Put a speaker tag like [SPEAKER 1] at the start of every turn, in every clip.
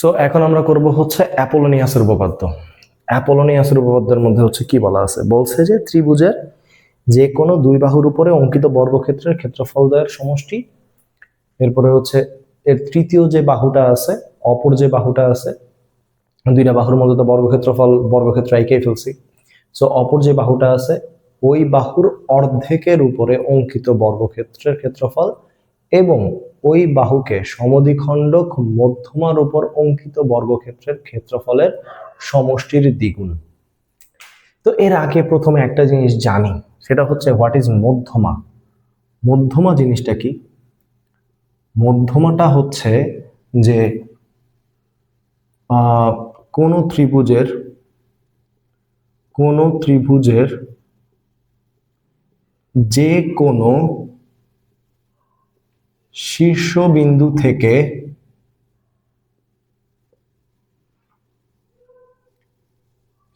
[SPEAKER 1] So এখন আমরা করব হচ্ছে অ্যাপোলোনিয়াসের উপপাদ্য। অ্যাপোলোনিয়াসের উপপাদ্যের মধ্যে হচ্ছে কি বলা আছে? বলছে যে ত্রিভুজের যে কোনো দুই বাহুর উপরে অঙ্কিত বর্গক্ষেত্রের ক্ষেত্রফল দ্বয়ের সমষ্টি, এরপরে হচ্ছে এর তৃতীয় যে বাহুটা আছে, অপর যে বাহুটা আছে, দুইটা বাহুর মধ্যে তো বর্গক্ষেত্রফল, বর্গক্ষেত্র এঁকেই ফেলছি। সো অপর যে বাহুটা আছে, ওই বাহুর অর্ধেকের উপরে অঙ্কিত বর্গক্ষেত্রের ক্ষেত্রফল এবং ওই বাহুকে সমদ্বিখণ্ডক মধ্যমার উপর অঙ্কিত বর্গক্ষেত্রের ক্ষেত্রফলের সমষ্টির দ্বিগুণ। তো এর আগে প্রথমে একটা জিনিস জানি, সেটা হচ্ছে হোয়াট ইজ মধ্যমা? মধ্যমা জিনিসটা কি? মধ্যমাটা হচ্ছে যে কোনো ত্রিভুজের কোনো ত্রিভুজের যে কোনো শীর্ষবিন্দু থেকে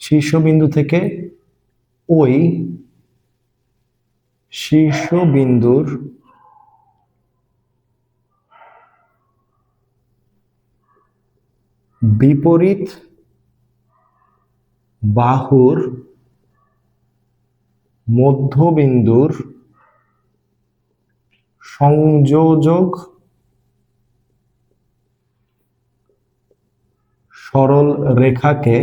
[SPEAKER 1] শীর্ষবিন্দু থেকে ওই শীর্ষবিন্দুর বিপরীত বাহুর মধ্যবিন্দুর সংযোজক সরল রেখাকে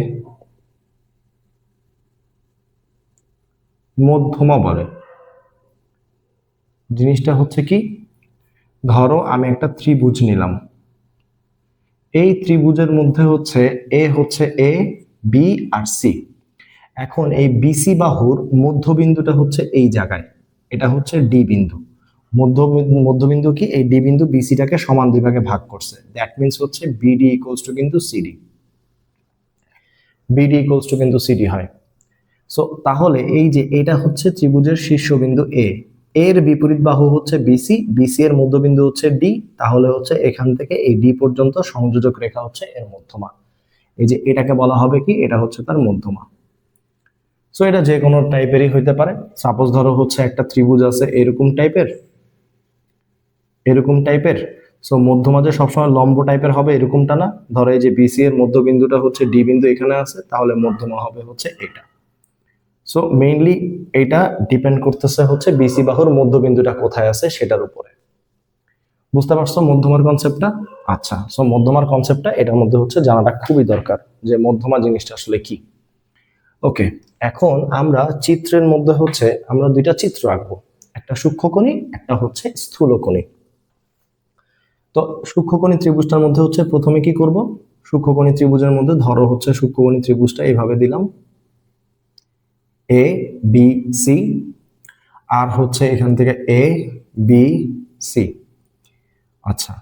[SPEAKER 1] মধ্যমা বলে। জিনিসটা হচ্ছে কি? ধরো আমি একটা ত্রিভুজ নিলাম। এই ত্রিভুজের মধ্যে হচ্ছে এ হচ্ছে এ বি আর সি এখন এই বিসি বাহুর মধ্যবিন্দুটা হচ্ছে এই জায়গায়। এটা হচ্ছে ডি বিন্দু। মধ্য মধ্যবিন্দু কি? এই ডি বিন্দু বিসিটাকে সমান দুই ভাগে ভাগ করছে। দ্যাট মিন্স হচ্ছে বিডি ইকুয়ালস টু কিন্তু সিডি বিডি ইকুয়ালস টু কিন্তু সিডি হয়। সো তাহলে এই যে এটা হচ্ছে ত্রিভুজের শীর্ষবিন্দু এ এর বিপরীত বাহু হচ্ছে বিসি বিসি এর মধ্যবিন্দু হচ্ছে ডি তাহলে হচ্ছে এখান থেকে এই ডি পর্যন্ত সংযোজক রেখা হচ্ছে এর মধ্যমা। এই যে এটাকে বলা হবে কি? এটা হচ্ছে তার মধ্যমা। সো এটা যে কোনো টাইপেরই হইতে পারে। সাপোজ ধরো হচ্ছে একটা ত্রিভুজ আছে এরকম টাইপের এরকম টাইপের সো মধ্যমা যে সবসময় লম্ব টাইপের হবে এরকমটা না? ধরো এই যে বিসি এর মধ্যবিন্দুটা হচ্ছে ডি বিন্দু এখানে আছে, তাহলে মধ্যমা হবে হচ্ছে এটা। সো মেইনলি এটা ডিপেন্ড করতেছে হচ্ছে বিসি বাহুর মধ্যবিন্দুটা কোথায় আছে সেটার উপরে। বুঝতে পারছ মধ্যমার কনসেপ্টটা আচ্ছা সো মধ্যমার কনসেপ্টটা এটার মধ্যে হচ্ছে জানাটা খুবই দরকার যে মধ্যমা জিনিসটা আসলে কি। ওকে এখন আমরা চিত্রের মধ্যে হচ্ছে আমরা দুইটা চিত্র আঁকবো। একটা সূক্ষ্মকণি, একটা হচ্ছে স্থূলকণি। তো সূক্ষ্মকণি ত্রিভুজটার মধ্যে হচ্ছে প্রথমে কি করব? সূক্ষ্মকণি ত্রিভুজের মধ্যে ধরো হচ্ছে সূক্ষ্মকণি ত্রিভুজটা এইভাবে দিলাম। এ বি সি আর হচ্ছে এখান থেকে এ বি সি আচ্ছা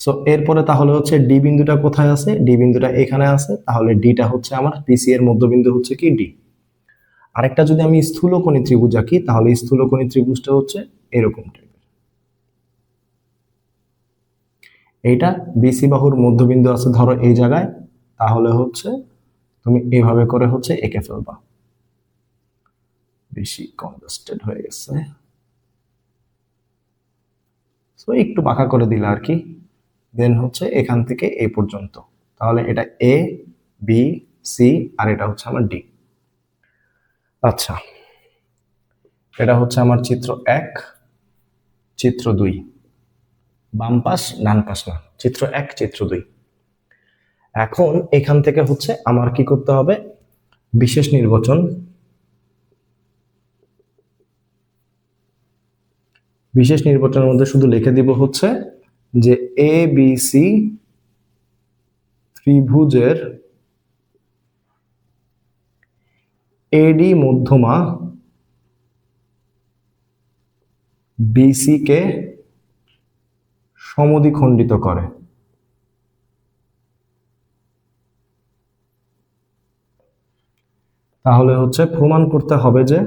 [SPEAKER 1] সো এরপরে তাহলে হচ্ছে ডি বিন্দুটা কোথায় আছে? ডি বিন্দুটা এখানে আছে, তাহলে ডিটা হচ্ছে আমার পিসি এর মধ্যবিন্দু হচ্ছে কি ডি আরেকটা যদি আমি স্থূলকোণী ত্রিভুজ আঁকি, তাহলে স্থূলকোণী ত্রিভুজটা হচ্ছে এরকম টাইপের এইটা বিসি বাহুর মধ্যবিন্দু আছে ধরো এই জায়গায়, তাহলে হচ্ছে তুমি এইভাবে করে হচ্ছে এঁকে ফেলবা। বেশি কনজাস্টেড হয়ে গেছে। তো একটু বাঁকা করে দিলে আর কি। দেন হচ্ছে এখান থেকে এই পর্যন্ত। তাহলে এটা এ বি সি আর এটা হচ্ছে আমার ডি আচ্ছা এটা হচ্ছে আমার চিত্র এক, চিত্র দুই। বাম পাশ, ডান পাশ না, চিত্র এক, চিত্র দুই। এখন এখান থেকে হচ্ছে আমার কি করতে হবে? বিশেষ নির্বাচন, বিশেষ নির্বাচনের মধ্যে শুধু লিখে দিব হচ্ছে যে এ বি সি ত্রিভুজের এডি মধ্যমা বিসি কে সমদ্বিখণ্ডিত করে। তাহলে হচ্ছে প্রমাণ করতে হবে যে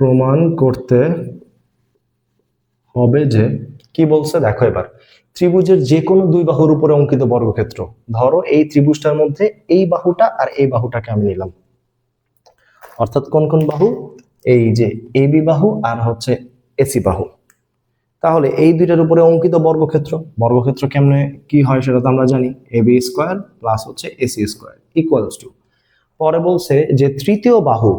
[SPEAKER 1] প্রমাণ করতে হবে যে কি বলছে, দেখো এবার। ত্রিভুজের যে কোনো দুই বাহুর উপরে অঙ্কিত বর্গক্ষেত্র। ধরো এই ত্রিভুজটার মধ্যে এই বাহুটা আর এই বাহুটাকে আমি নিলাম। অর্থাৎ কোন কোন বাহু? এই যে এবি বাহু আর হচ্ছে এসি বাহু। তাহলে এই দুইটার উপরে অঙ্কিত বর্গক্ষেত্র বর্গক্ষেত্র কেমনে কি হয় সেটা তো আমরা জানি, এ বি স্কোয়ার প্লাস হচ্ছে এসি স্কোয়ার ইকুয়ালস টু পরে বলছে যে তৃতীয় বাহু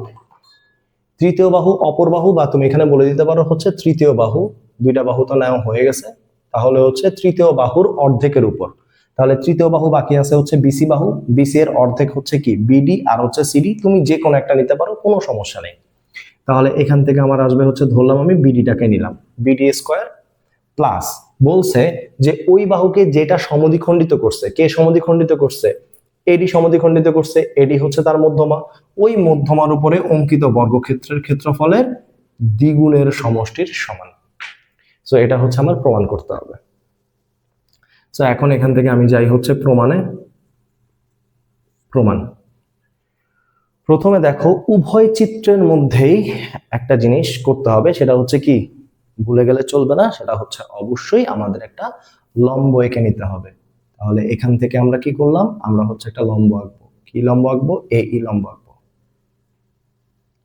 [SPEAKER 1] তৃতীয় বাহু অপর বাহু বা তুমি এখানে বলে দিতে পারো হচ্ছে তৃতীয় বাহু, দুইটা বাহু তো নেওয়া হয়ে গেছে, তাহলে হচ্ছে তৃতীয় বাহুর অর্ধেকের উপর। তাহলে তৃতীয় বাহু বাকি আছে হচ্ছে বিসি বাহু বিসি এর অর্ধেক হচ্ছে কি? বিডি আর হচ্ছে সিডি তুমি যে কোনো একটা নিতে পারো, কোনো সমস্যা নেই। তাহলে এখান থেকে আমার আসবে হচ্ছে ধরলাম আমি বিডিটাকে নিলাম। বিডি স্কোয়ার প্লাস বলছে যে ওই বাহুকে যেটা সমদ্বিখণ্ডিত করছে, কে সমদ্বিখণ্ডিত করছে? এডি সমদ্বিখণ্ডিত করছে এডি হচ্ছে তার মধ্যমা। ওই মধ্যমার উপরে অঙ্কিত বর্গক্ষেত্রের ক্ষেত্রফলের দ্বিগুণের সমষ্টির সমান। সো এটা হচ্ছে আমার প্রমাণ করতে হবে। সো এখন এখান থেকে আমি যাই হচ্ছে প্রমাণে। প্রমাণ। প্রথমে দেখো, উভয় চিত্রের মধ্যেই একটা জিনিস করতে হবে, সেটা হচ্ছে কি? ভুলে গেলে চলবে না, সেটা হচ্ছে অবশ্যই আমাদের একটা লম্ব এঁকে নিতে হবে। তাহলে এখান থেকে আমরা কি করলাম? আমরা হচ্ছে একটা লম্ব আঁকবো। কি লম্ব আঁকবো? এ ই লম্ব আঁকবো।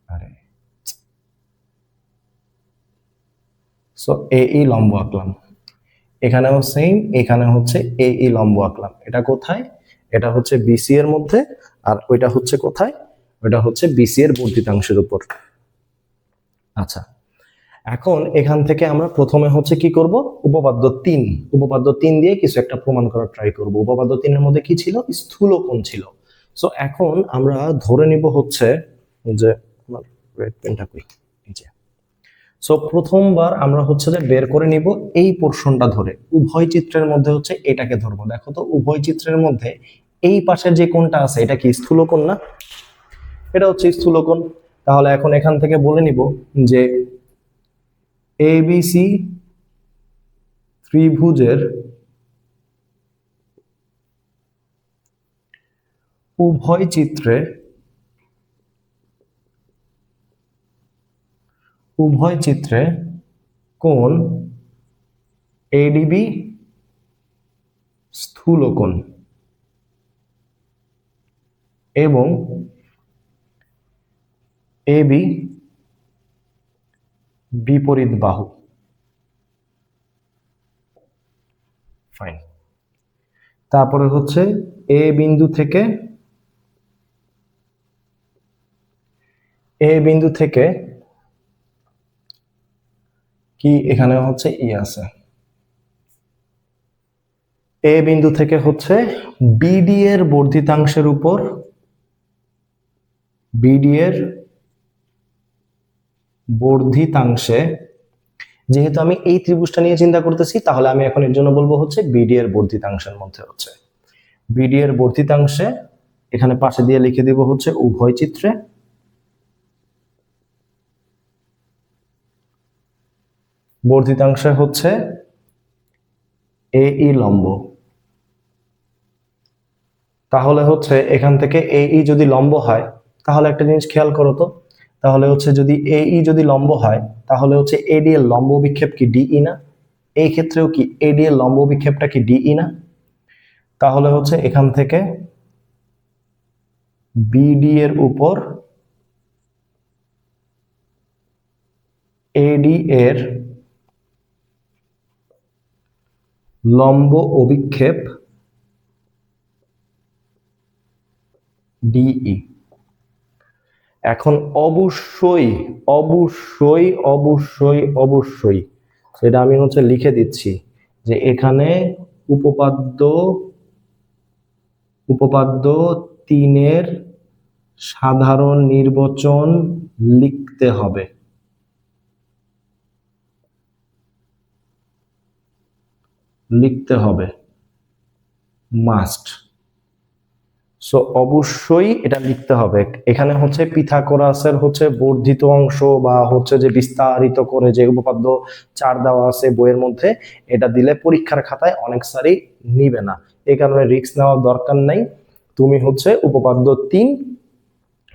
[SPEAKER 1] আরে সো এ ই লম্ব আঁকলাম। এখানেও সেম এখানে হচ্ছে এ ই লম্ব আঁকলাম। এটা কোথায়? এটা হচ্ছে বিসি এর মধ্যে, আর ওইটা হচ্ছে কোথায়? ওইটা হচ্ছে বিসি এর বর্ধিতাংশের উপর। আচ্ছা এখন এখান থেকে আমরা প্রথমে হচ্ছে কি করব? উপপাদ্য তিন। উপপাদ্য তিন দিয়ে কিছু একটা প্রমাণ করার ট্রাই করব। উপপাদ্য তিনের মধ্যে কি ছিল? স্থূলকোণ ছিল। সো এখন আমরা ধরে নিব হচ্ছে যে রেড পেনটা কই? সো প্রথমবার আমরা হচ্ছে যে বের করে নিব এই পোর্শনটা ধরে। উভয় চিত্রের মধ্যে হচ্ছে এটাকে ধরবো। দেখো তো, উভয় চিত্রের মধ্যে এই পাশের যে কোণটা আছে, এটা কি স্থূলকোণ না? এটা হচ্ছে স্থূলকোণ। তাহলে এখন এখান থেকে বলে নিব যে এবিসি ত্রিভুজের উভয় চিত্রে উভয় চিত্রে কোন এডিবি স্থূলকোণ এবং এবি বিপরীত বাহু। ফাইন তারপরে হচ্ছে এ বিন্দু থেকে এ বিন্দু থেকে কি এখানে হচ্ছে ই আছে? এ বিন্দু থেকে হচ্ছে বিডি এর বর্ধিতাংশের উপর বিডি এর বর্ধিতাংশে। যেহেতু আমি এই ত্রিভুজটা নিয়ে চিন্তা করতেছি, তাহলে আমি এখন এর জন্য বলব হচ্ছে বিডি এর বর্ধিতাংশের মধ্যে হচ্ছে। বিডি এর বর্ধিতাংশে এখানে পাশে দিয়ে লিখে দিব হচ্ছে উভয় চিত্রে। বর্ধিতাংশে হচ্ছে এ ই লম্ব। তাহলে হচ্ছে এখান থেকে এ ই যদি লম্ব হয়, তাহলে একটা জিনিস খেয়াল করো তো তাহলে হচ্ছে যদি এ ই যদি লম্ব হয়, তাহলে হচ্ছে এডি এর লম্ব বিক্ষেপ কি ডিই না? এই ক্ষেত্রেও কি এডি এর লম্ব বিক্ষেপটা কি ডিই না? তাহলে হচ্ছে এখান থেকে বিডি এর উপর এডি এর লম্ব অভিক্ষেপ ডিই এখন অবশ্যই অবশ্যই অবশ্যই অবশ্যই সেটা আমি হচ্ছে লিখে দিচ্ছি, যে এখানে উপপাদ্য উপপাদ্য তিনের সাধারণ নির্বাচন লিখতে হবে। লিখতে হবে। মাস্ট। সো অবশ্যই এটা লিখতে হবে। এখানে হচ্ছে পিথাগোরাসের হচ্ছে বর্ধিত অংশ বা হচ্ছে যে বিস্তারিত করে যে উপপাদ্য চার দেওয়া আছে বইয়ের মধ্যে, এটা দিলে পরীক্ষার খাতায় অনেক সারি নিবে না। এই কারণে রিস্ক নেওয়ার দরকার নাই। তুমি হচ্ছে উপপাদ্য তিন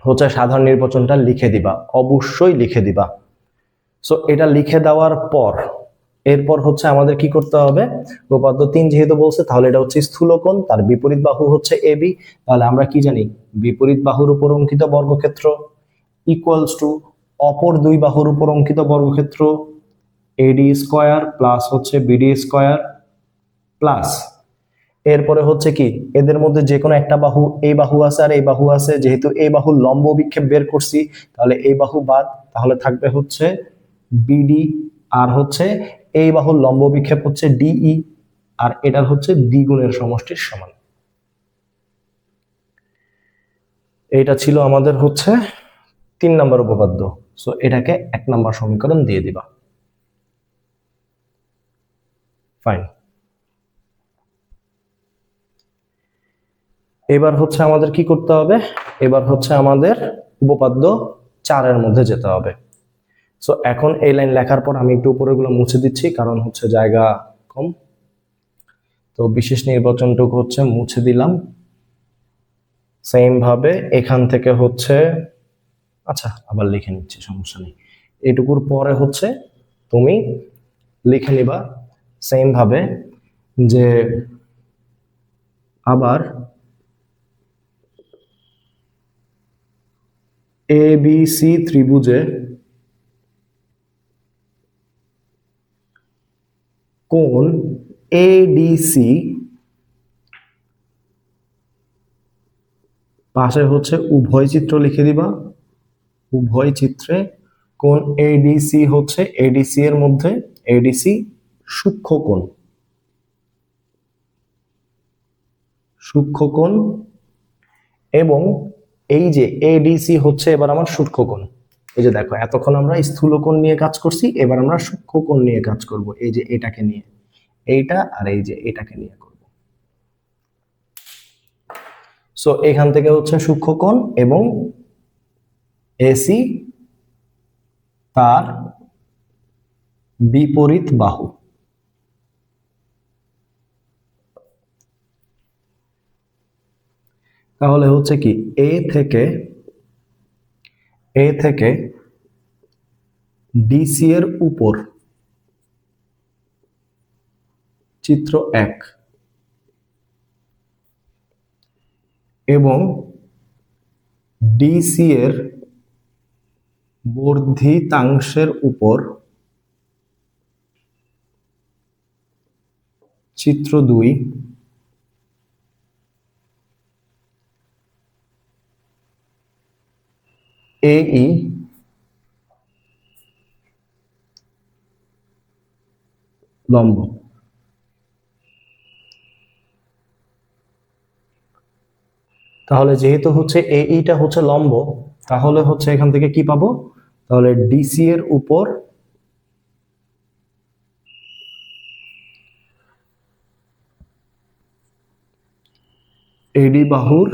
[SPEAKER 1] হচ্ছে সাধারণ নির্বাচনটা লিখে দিবা। অবশ্যই লিখে দিবা। সো এটা লিখে দেওয়ার পর এরপর হচ্ছে আমাদের কি করতে হবে? উপপাদ্য তিন যেহেতু বলছে, তাহলে এটা হচ্ছে স্থূলকোণ, তার বিপরীত বাহু হচ্ছে এ, বি। তাহলে আমরা কি জানি? বিপরীত বাহুর উপর অঙ্কিত বর্গক্ষেত্র ইকুয়ালস টু অপর দুই বাহুর উপর অঙ্কিত বর্গক্ষেত্র এডি স্কোয়ার প্লাস হচ্ছে বিডি স্কোয়ার প্লাস এরপরে হচ্ছে কি? এদের মধ্যে যে কোনো একটা বাহু এই বাহু আছে আর এই বাহু আছে। যেহেতু এই বাহু লম্ব বিক্ষেপ বের করছি, তাহলে এই বাহু বাদ, তাহলে থাকবে হচ্ছে বিডি আর হচ্ছে এই বাহুর লম্ব বিক্ষেপ হচ্ছে ডিই আর এটার হচ্ছে দ্বিগুণের সমষ্টির সমান। এইটা ছিল আমাদের হচ্ছে তিন নম্বর উপপাদ্য। সো এটাকে এক নম্বর সমীকরণ দিয়ে দিবা। ফাইন এবার হচ্ছে আমাদের কি করতে হবে? এবার হচ্ছে আমাদের উপপাদ্য চারের মধ্যে যেতে হবে। সো এখন এই লাইন লেখার পর আমি একটু উপরেগুলো মুছে দিচ্ছি, কারণ হচ্ছে জায়গা কম। তো বিশেষ নির্বাচনটুকু হচ্ছে মুছে দিলাম। সেম ভাবে এখান থেকে হচ্ছে আচ্ছা আবার লিখে নিচ্ছি, সমস্যা নেই। এটুকুর পরে হচ্ছে তুমি লিখে নিবা সেম ভাবে যে আবার এ বি সি ত্রিভুজে কোণ এডিসি পাশে হচ্ছে উভয় চিত্র লিখে দিবা। উভয় চিত্রে কোন এডিসি হচ্ছে এডিসি এর মধ্যে এডিসি সূক্ষ্ম কোণ। সূক্ষ্ম কোণ এবং এই যে এডিসি হচ্ছে এবার আমার সূক্ষ্ম কোণ। এই যে দেখো, এতক্ষণ আমরা স্থূল কোণ নিয়ে কাজ করছি, এবার আমরা সূক্ষ্ম কোণ নিয়ে কাজ করব, এই যে এটাকে নিয়ে। এইটা আর এই যে এটাকে নিয়ে করব। সো এখান থেকে হচ্ছে সূক্ষ্ম কোণ এবং এসি তার বিপরীত বাহু। তাহলে হচ্ছে কি এ থেকে এ থেকে ডিসি এর উপর চিত্র এক। এবং ডিসি এর বর্ধিতাংশের উপর চিত্র দুই এই লম্ব। তাহলে যেহেতু হচ্ছে এইটা হচ্ছে লম্ব, তাহলে হচ্ছে এখান থেকে কি পাবো? তাহলে ডিসি এর উপর এডি বাহুর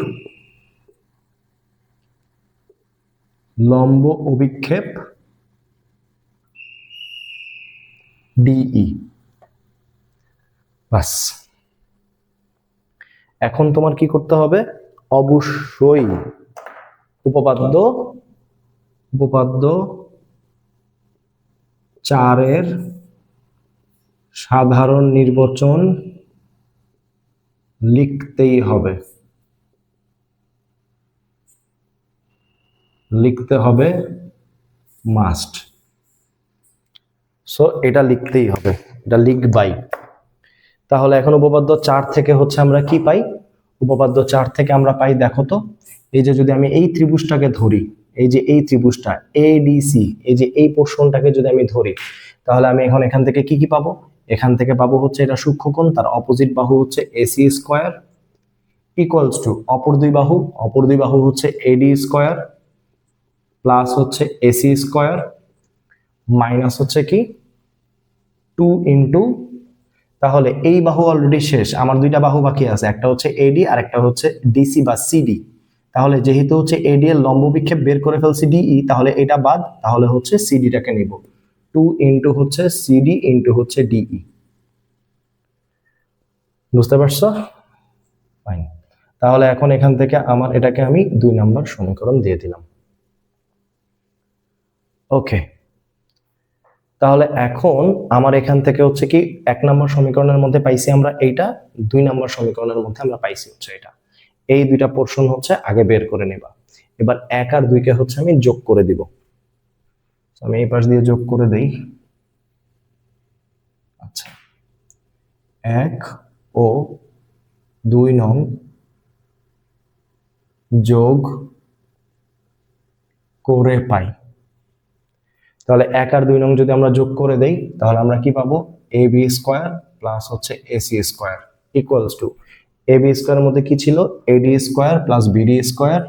[SPEAKER 1] লম্ব অভিক্ষেপ, ডিই। বাস। এখন তোমার কি করতে হবে? অবশ্যই উপপাদ্য উপপাদ্য চারের সাধারণ নির্বাচন লিখতেই হবে। লিখতে হবে মাস্ট সো এটা লিখতেই হবে। এটা লিখবাই। তাহলে এখন উপপাদ্য চার থেকে হচ্ছে আমরা কি পাই? উপপাদ্য চার থেকে আমরা পাই, দেখো তো, এই যে যদি আমি এই ত্রিভুজটাকে ধরি, এই যে এই ত্রিভুজটা এডিসি এই যে এই পোর্শনটাকে যদি আমি ধরি, তাহলে আমি এখন এখান থেকে কি কি পাবো? এখান থেকে পাবো হচ্ছে এটা সূক্ষ্মকোণ তার অপোজিট বাহু হচ্ছে এসি স্কোয়ার ইকুয়ালস টু অপর দুই বাহু, অপর দুই বাহু হচ্ছে এডি স্কোয়ার প্লাস হচ্ছে এসি স্কোয়ার, মাইনাস হচ্ছে কি? টু ইন্টু, তাহলে এই বাহু অলরেডি শেষ, আমার দুইটা বাহু বাকি আছে, একটা হচ্ছে এডি আর একটা হচ্ছে ডিসি বা সিডি তাহলে যেহেতু হচ্ছে এডি এর লম্ব বিক্ষেপ বের করে ফেলছি ডিই তাহলে এটা বাদ, তাহলে হচ্ছে সিডিটাকে নিব। টু ইন্টু হচ্ছে সিডি ইন্টু হচ্ছে ডিই বুঝতে পারছ? তাহলে এখন এখান থেকে আমার এটাকে আমি দুই নম্বর সমীকরণ দিয়ে দিলাম। ওকে তাহলে এখন আমার এখান থেকে হচ্ছে কি এক নম্বর সমীকরণের মধ্যে পাইছি আমরা এইটা, দুই নম্বর সমীকরণের মধ্যে আমরা পাইছি হচ্ছে এটা। এই দুইটা পোর্শন হচ্ছে আগে বের করে নেবা। এবার এক আর দুইকে হচ্ছে আমি যোগ করে দিব। আমি এই পাশ দিয়ে যোগ করে দেই। আচ্ছা। এক ও দুই নং যোগ করে পাই। তাহলে এক আর দুই নং যদি আমরা যোগ করে দেই, তাহলে আমরা কি পাবো? এ বি স্কোয়ার প্লাস হচ্ছে AC square equals to A B স্কোয়ারের মধ্যে কি ছিল? AD square plus BD square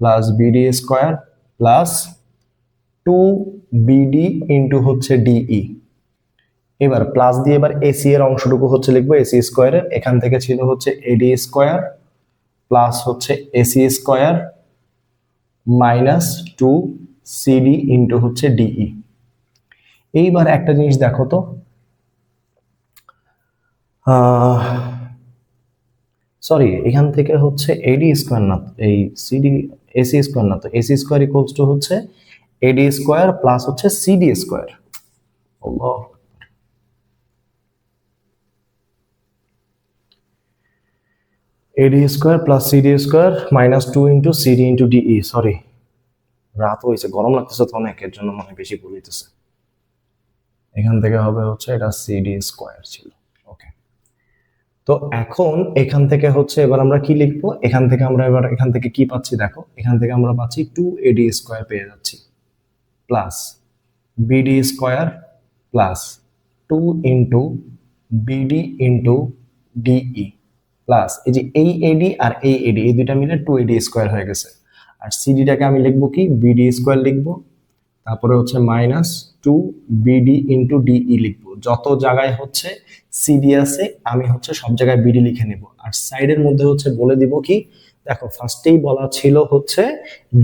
[SPEAKER 1] plus BD square plus two BD into হচ্ছে ডিই এবার প্লাস দিয়ে এবার এসি এর অংশটুকু হচ্ছে লিখব এসি স্কোয়ারের এখান থেকে ছিল হচ্ছে এডি স্কোয়ার প্লাস হচ্ছে AC square minus two CD into হচ্ছে ডিই এইবার একটা জিনিস দেখো তো। সরি এখান থেকে হচ্ছে এডি স্কোয়ার না, এই সিডি এসি স্কোয়ার না তো। এসি স্কোয়ার ইকুয়ালস টু হচ্ছে এডি স্কোয়ার প্লাস হচ্ছে CD square AD square plus CD square minus two into CD into DE sorry রাত হয়েছে, গরম লাগতেছে তো অনেক, এর জন্য মনে বেশি ভুল হইতেছে। এখান থেকে হবে হচ্ছে এটা সিডি স্কোয়ার ছিল ওকে তো এখন এখান থেকে হচ্ছে এবার আমরা কি লিখব? এখান থেকে আমরা এবার, এখান থেকে কি পাচ্ছি দেখো, এখান থেকে আমরা পাচ্ছি টু এডি স্কোয়ার পেয়ে যাচ্ছি plus BD square plus two into BD into DE plus এই যে এই এডি আর এই এডি এই দুইটা মিলে টু এডি স্কোয়ার হয়ে গেছে। আর সিডিটাকে আমি লিখব কি? বিডি স্কোয়ার লিখব। তারপরে হচ্ছে minus two BD into DE লিখব। যত জায়গায় হচ্ছে সিডি আছে, আমি হচ্ছে সব জায়গায় বিডি লিখে নেব। আর সাইডের মধ্যে হচ্ছে বলে দিব কি? দেখো ফার্স্টেই বলা ছিল হচ্ছে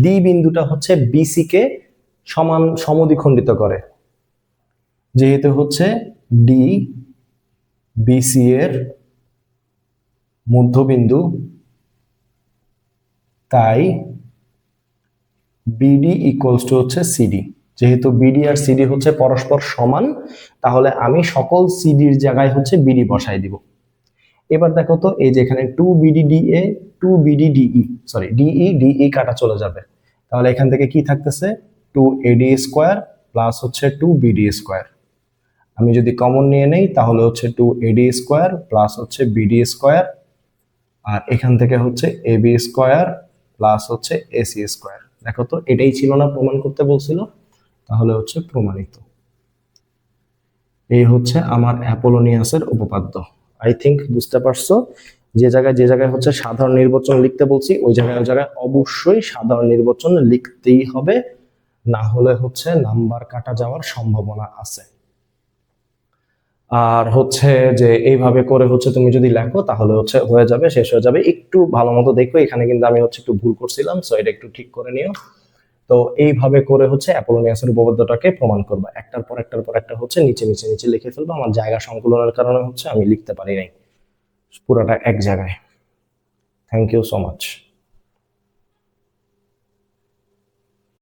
[SPEAKER 1] ডি বিন্দুটা হচ্ছে বিসি কে সমান সমদ্বিখণ্ডিত করে। যেহেতু হচ্ছে ডি বিসি এর মধ্যবিন্দু, তাই বিডি ইকুয়ালস টু হচ্ছে সিডি যেহেতু বিডি আর সিডি হচ্ছে পরস্পর সমান, তাহলে আমি সকল সিডির জায়গায় হচ্ছে বিডি বসাই দিব। এবার দেখো তো, এই যে এখানে two BD DA two BD DE sorry DE DE কাটা চলে যাবে। তাহলে এখান থেকে কি থাকতেছে? টু এডি স্কোয়ার প্লাস হচ্ছে টু বিডি স্কোয়ার আমি যদি কমন নিয়ে নেই, তাহলে হচ্ছে টু এডি স্কোয়ার প্লাস হচ্ছে বিডি স্কোয়ার আর এখান থেকে হচ্ছে এ বি স্কোয়ার প্লাস হচ্ছে এসি স্কোয়ার দেখো তো, এটাই ছিল না প্রমাণ করতে বলছিল, তাহলে হচ্ছে প্রমাণিত। এই হচ্ছে আমার অ্যাপোলোনিয়াসের উপপাদ্য। আই থিঙ্ক বুঝতে পারছ? যে জায়গায় যে জায়গায় হচ্ছে সাধারণ নির্বাচন লিখতে বলছি, ওই জায়গায় ওই জায়গায় অবশ্যই সাধারণ নির্বাচন লিখতেই হবে, না হলে হচ্ছে নাম্বার কাটা যাওয়ার সম্ভাবনা আছে। আর হচ্ছে যে এইভাবে করে হচ্ছে তুমি যদি লেখো, তাহলে হচ্ছে হয়ে যাবে, শেষ হয়ে যাবে। একটু ভালো মতো দেখো, এখানে কিন্তু আমি হচ্ছে একটু ভুল করছিলাম সো এটা একটু ঠিক করে নিও। তো এইভাবে করে হচ্ছে অ্যাপোলোনিয়াসের উপপাদ্যটাকে প্রমাণ করবা। একটার পর একটার পর একটা হচ্ছে নিচে নিচে নিচে লিখে ফেলব। আমার জায়গা সংকুলনের কারণে হচ্ছে আমি লিখতে পারি নাই। পুরোটা এক জায়গায়। Thank you so much